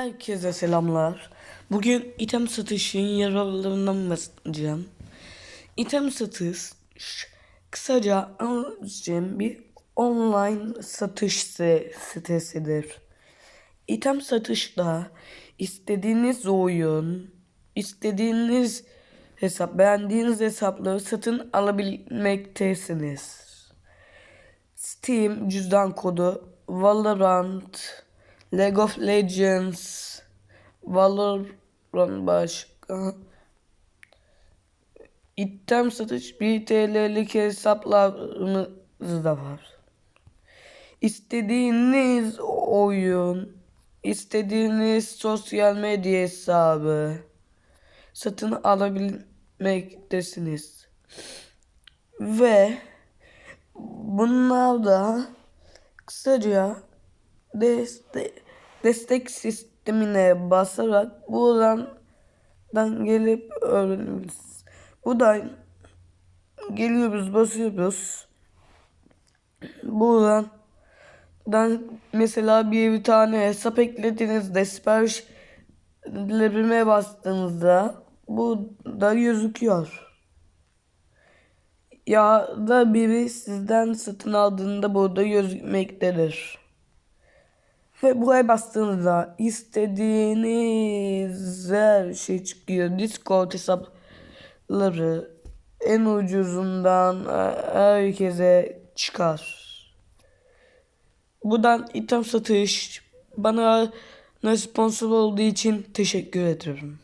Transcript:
Herkese selamlar. Bugün item satışın yararlarından bahsedeceğim. İtem satış kısaca anlatacağım bir online satış sitesidir. İtem satışta istediğiniz oyun, istediğiniz hesap, beğendiğiniz hesapları satın alabilmektesiniz. Steam cüzdan kodu, Valorant, League of Legends, Valorant başka. İtem satış 1 TL'lik hesaplarımız da var. İstediğiniz oyun, istediğiniz sosyal medya hesabı satın alabilmektesiniz. Ve bunlar da kısaca destek, destek sistemine basarak buradan dan gelip öğrenebiliriz. Buradan geliyoruz basıyoruz. Buradan dan mesela bir tane hesap eklediğinizde siparişlerime bastığınızda bu da gözüküyor. Ya da biri sizden satın aldığında burada gözükmektedir. Ve buraya bastığınızda istediğiniz her şey çıkıyor. Discord hesapları en ucuzundan herkese çıkar. Buradan item satış bana sponsor olduğu için teşekkür ederim.